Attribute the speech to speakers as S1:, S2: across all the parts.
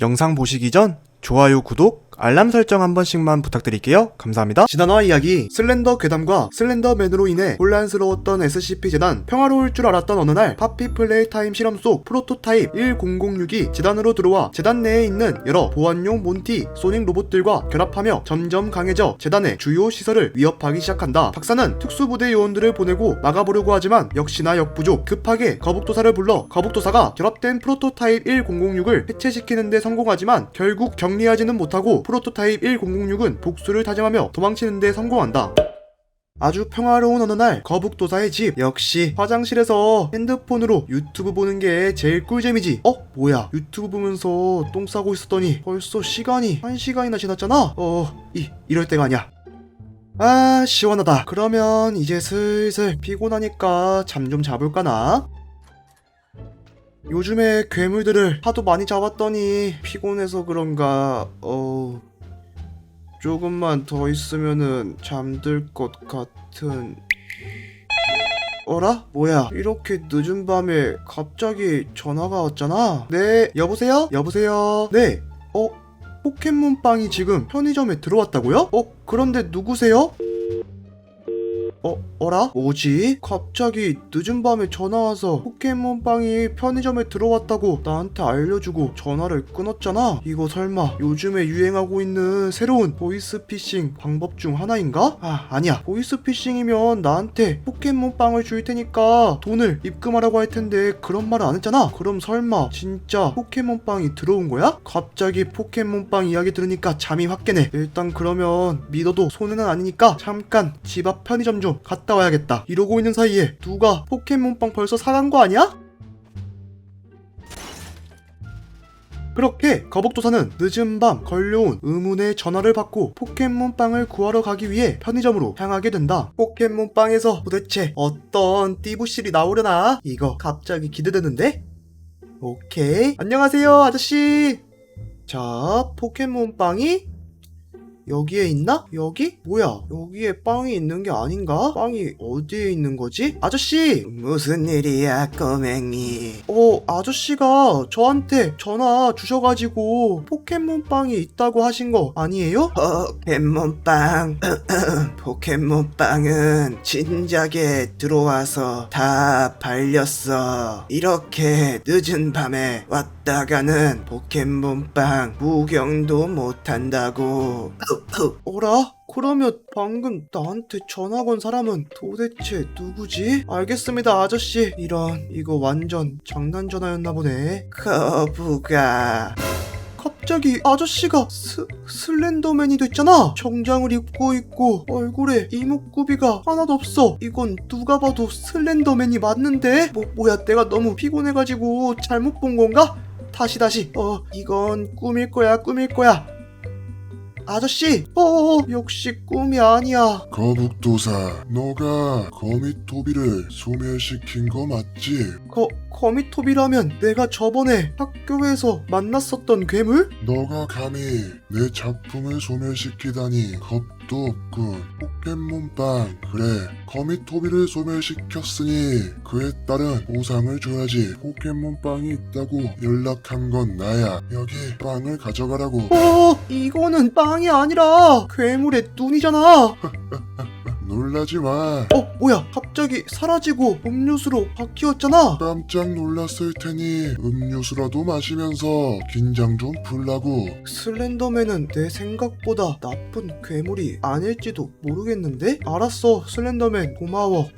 S1: 영상 보시기 전 좋아요, 구독, 알람 설정 한 번씩만 부탁드릴게요. 감사합니다. 지난화 이야기 슬렌더 괴담과 슬렌더맨으로 인해 혼란스러웠던 SCP 재단 평화로울 줄 알았던 어느 날 파피 플레이 타임 실험 속 프로토타입 1006이 재단으로 들어와 재단 내에 있는 여러 보안용 몬티, 소닉 로봇들과 결합하며 점점 강해져 재단의 주요 시설을 위협하기 시작한다. 박사는 특수부대 요원들을 보내고 막아보려고 하지만 역시나 역부족 급하게 거북도사를 불러 거북도사가 결합된 프로토타입 1006을 해체시키는 데 성공하지만 결국 정리하지는 못하고 프로토타입 1006은 복수를 다짐하며 도망치는 데 성공한다. 아주 평화로운 어느 날 거북도사의 집 역시 화장실에서 핸드폰으로 유튜브 보는 게 제일 꿀잼이지 어? 뭐야 유튜브 보면서 똥 싸고 있었더니 벌써 시간이 한시간이나 지났잖아 어... 이, 이럴 때가 아니야 아 시원하다 그러면 이제 슬슬 피곤하니까 잠 좀 자볼까나? 요즘에 괴물들을 하도 많이 잡았더니 피곤해서 그런가 어... 조금만 더 있으면은 잠들 것 같은 어라? 뭐야 이렇게 늦은 밤에 갑자기 전화가 왔잖아 네 여보세요? 여보세요? 네 어? 포켓몬빵이 지금 편의점에 들어왔다고요? 어? 그런데 누구세요? 어, 어라? 뭐지? 갑자기 늦은 밤에 전화 와서 포켓몬빵이 편의점에 들어왔다고 나한테 알려주고 전화를 끊었잖아? 이거 설마 요즘에 유행하고 있는 새로운 보이스피싱 방법 중 하나인가? 아, 아니야. 보이스피싱이면 나한테 포켓몬빵을 줄 테니까 돈을 입금하라고 할 텐데 그런 말을 안 했잖아? 그럼 설마 진짜 포켓몬빵이 들어온 거야? 갑자기 포켓몬빵 이야기 들으니까 잠이 확 깨네. 일단 그러면 믿어도 손해는 아니니까 잠깐 집 앞 편의점 좀 갔다 와야겠다. 이러고 있는 사이에 누가 포켓몬빵 벌써 사간 거 아니야? 그렇게 거북도사는 늦은 밤 걸려온 의문의 전화를 받고 포켓몬빵을 구하러 가기 위해 편의점으로 향하게 된다. 포켓몬빵에서 도대체 어떤 띠부실이 나오려나? 이거 갑자기 기대되는데? 오케이. 안녕하세요, 아저씨. 자, 포켓몬빵이 여기에 있나? 여기? 뭐야? 여기에 빵이 있는 게 아닌가? 빵이 어디에 있는 거지? 아저씨! 무슨 일이야, 꼬맹이? 어, 아저씨가 저한테 전화 주셔가지고 포켓몬빵이 있다고 하신 거 아니에요? 포켓몬빵. 포켓몬빵은 진작에 들어와서 다 발렸어. 이렇게 늦은 밤에 왔다가는 포켓몬빵 구경도 못한다고. 어라? 그러면 방금 나한테 전화 건 사람은 도대체 누구지? 알겠습니다, 아저씨. 이런, 이거 완전 장난 전화였나 보네. 거부가. 갑자기 아저씨가 스, 슬렌더맨이 됐잖아. 정장을 입고 있고 얼굴에 이목구비가 하나도 없어. 이건 누가 봐도 슬렌더맨이 맞는데? 뭐 뭐야? 내가 너무 피곤해가지고 잘못 본 건가? 다시 다시. 어 이건 꿈일 거야 꿈일 거야. 아저씨, 어 역시 꿈이 아니야.
S2: 거북도사, 너가 거미토비를 소멸시킨 거 맞지?
S1: 거 거미톱이라면 내가 저번에 학교에서 만났었던 괴물?
S2: 너가 감히 내 작품을 소멸시키다니 겁 도 없군. 포켓몬빵, 그래. 거미토비를 소멸시켰으니 그에 따른 보상을 줘야지. 포켓몬빵이 있다고 연락한 건 나야. 여기 빵을 가져가라고.
S1: 어 이거는 빵이 아니라 괴물의 눈이잖아.
S2: 놀라지 마.
S1: 어 뭐야? 갑자기 사라지고 음료수로 바뀌었잖아.
S2: 깜짝 놀랐을 테니 음료수라도 마시면서 긴장 좀 풀라고.
S1: 슬렌더맨은 내 생각보다 나쁜 괴물이 아닐지도 모르겠는데? 알았어 슬렌더맨. 고마워.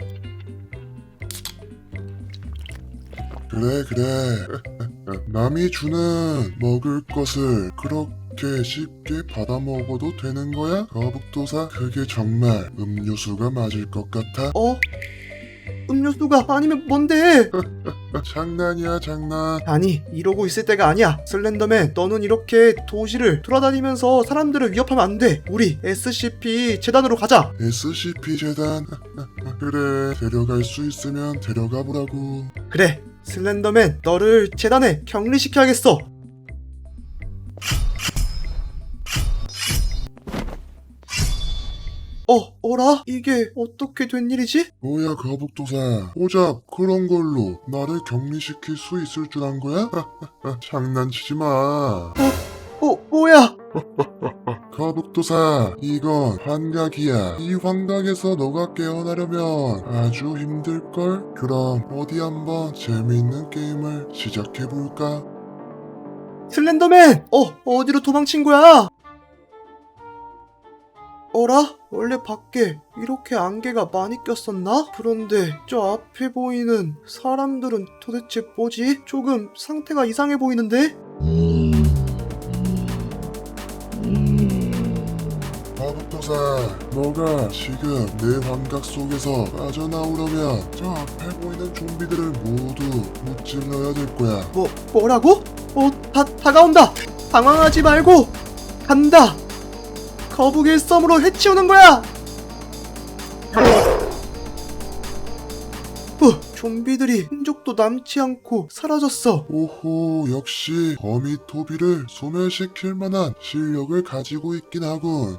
S2: 그래 그래. 남이 주는 먹을 것을 그렇게 쉽게 받아 먹어도 되는 거야? 거북도사 그게 정말 음료수가 맞을 것 같아?
S1: 어? 음료수가 아니면 뭔데?
S2: 장난이야 장난.
S1: 아니 이러고 있을 때가 아니야. 슬렌더맨 너는 이렇게 도시를 돌아다니면서 사람들을 위협하면 안돼. 우리 SCP 재단으로 가자.
S2: SCP 재단? 그래 데려갈 수 있으면 데려가 보라고.
S1: 그래 슬렌더맨 너를 재단에 격리시켜야겠어 어, 어라? 이게 어떻게 된 일이지?
S2: 뭐야 거북도사 오작 그런 걸로 나를 격리시킬 수 있을 줄 안 거야? 장난치지 마
S1: 어, 뭐야?
S2: 거북도사 이건 환각이야 이 환각에서 너가 깨어나려면 아주 힘들걸? 그럼 어디 한번 재미있는 게임을 시작해볼까?
S1: 슬렌더맨! 어, 어디로 도망친 거야? 어라? 원래 밖에 이렇게 안개가 많이 꼈었나? 그런데 저 앞에 보이는 사람들은 도대체 뭐지? 조금 상태가 이상해 보이는데?
S2: 너가 지금 내 환각 속에서 빠져나오려면 저 앞에 보이는 좀비들을 모두 무찔러야 될 거야
S1: 뭐, 뭐라고? 어, 다, 다가온다! 당황하지 말고! 간다! 거북이의 썸으로 해치우는 거야! 어, 좀비들이 흔적도 남지 않고 사라졌어.
S2: 오호 역시 거미 토비를 소멸시킬 만한 실력을 가지고 있긴 하군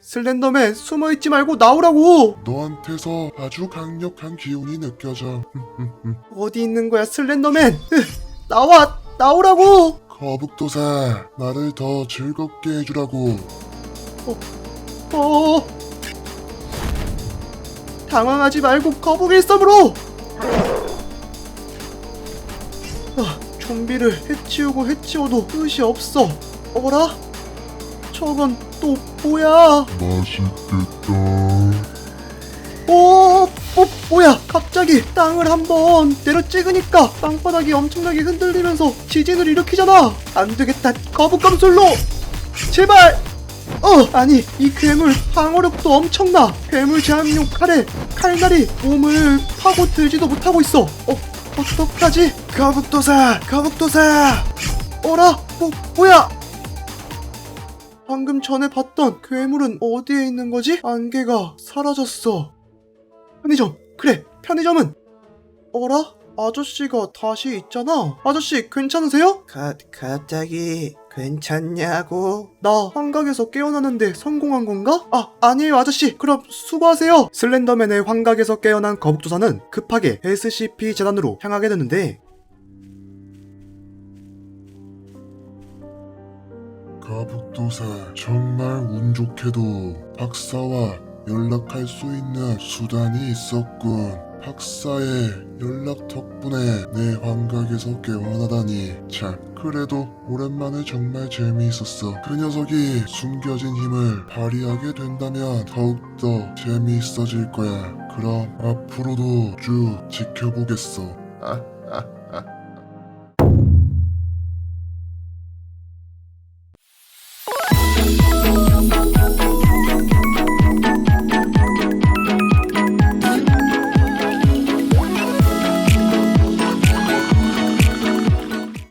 S1: 슬렌더맨 숨어있지 말고 나오라고!
S2: 너한테서 아주 강력한 기운이 느껴져
S1: 어디 있는 거야 슬렌더맨? 으, 나와! 나오라고!
S2: 거북도사 나를 더 즐겁게 해주라고
S1: 어... 당황하지 말고 거북이의 썸으로! 아, 좀비를 해치우고 해치워도 끝이 없어. 어라? 저건 또 뭐야?
S2: 맛있겠다
S1: 어, 어, 뭐야? 갑자기 땅을 한번 내려 찍으니까 땅바닥이 엄청나게 흔들리면서 지진을 일으키잖아. 안 되겠다. 거북감술로 제발. 어, 아니 이 괴물 방어력도 엄청나. 괴물 제압용 칼에 칼날이 몸을 파고 들지도 못하고 있어. 어, 어떡하지? 거북도사, 거북도사. 어라? 뭐, 뭐야? 방금 전에 봤던 괴물은 어디에 있는 거지? 안개가 사라졌어. 편의점. 그래, 편의점은. 어라? 아저씨가 다시 있잖아. 아저씨, 괜찮으세요? 가, 갑자기 괜찮냐고? 나 환각에서 깨어나는데 성공한 건가? 아, 아니에요, 아저씨. 그럼 수고하세요. 슬렌더맨의 환각에서 깨어난 거북도사는 급하게 SCP 재단으로 향하게 되는데
S2: 거북도사 정말 운 좋게도 박사와 연락할 수 있는 수단이 있었군. 박사의 연락 덕분에 내 환각에서 깨어나다니. 참 그래도 오랜만에 정말 재미있었어. 그 녀석이 숨겨진 힘을 발휘하게 된다면 더욱더 재미있어질 거야. 그럼 앞으로도 쭉 지켜보겠어. 아, 아.